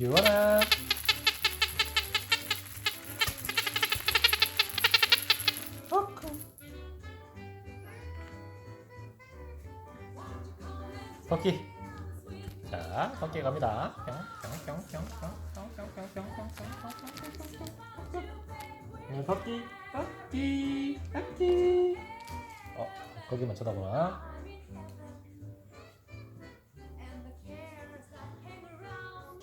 유원아. 토끼. 자, 토끼 갑니다. 네, 토끼, 토끼, 토끼. 어, 거기만 쳐다보나?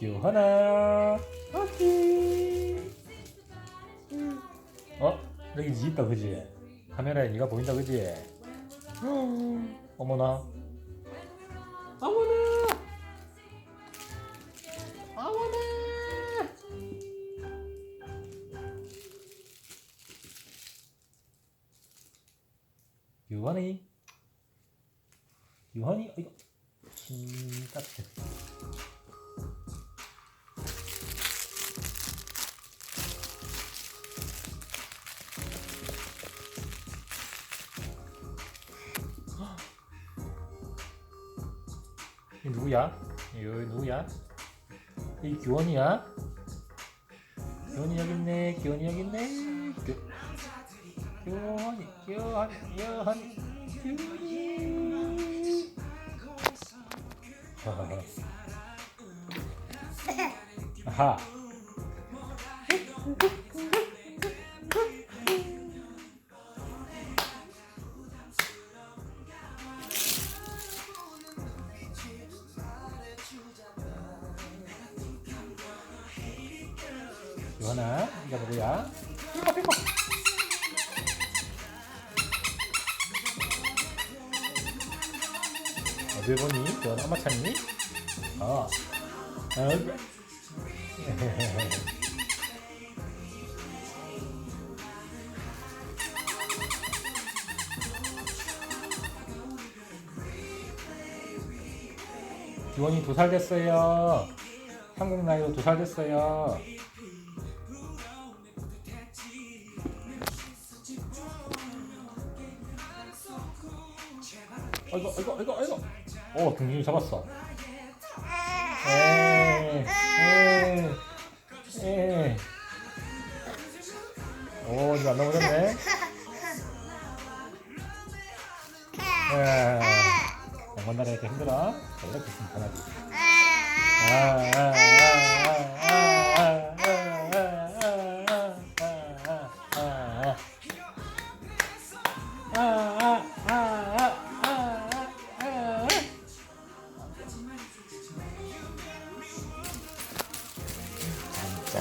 기호하나 오케이 응. 어? 여기 니 있다 그지? 카메라에 니가 보인다 그지? 응. 어머나 어머나 어머나 유한이 유한이 이거 진짜 음, 이 누구야? 이 누구야? 이 규원이야? 규원이 여기 있네. 규원이 여기 있네. 규, 규원이, 규원이, 규원이, 규원이. 하하 규원아, 이거 누구야? 핑거 핑거. 어디 보니? 규원 엄마 찾니? 어. 어. 규원이 두 살 됐어요. 한국 나이로 두 살 됐어요. 아이고 아이고 아이고 아이고 오 등짐이 잡았어. 에이 에이 에이 오 이거 안 넘어졌네. 양반나라 이렇게 힘들어. 원래 그렇게 편하지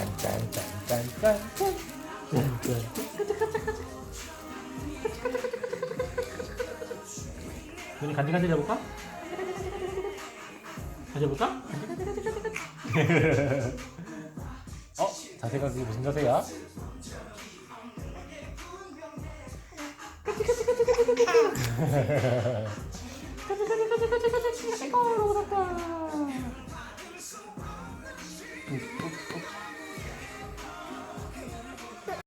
짠짠짠짠짠짠 눈이 간질간질 해볼까? 다시 해볼까? 어? 자세가 그게 무슨 자세야? 아이고 너무 덥다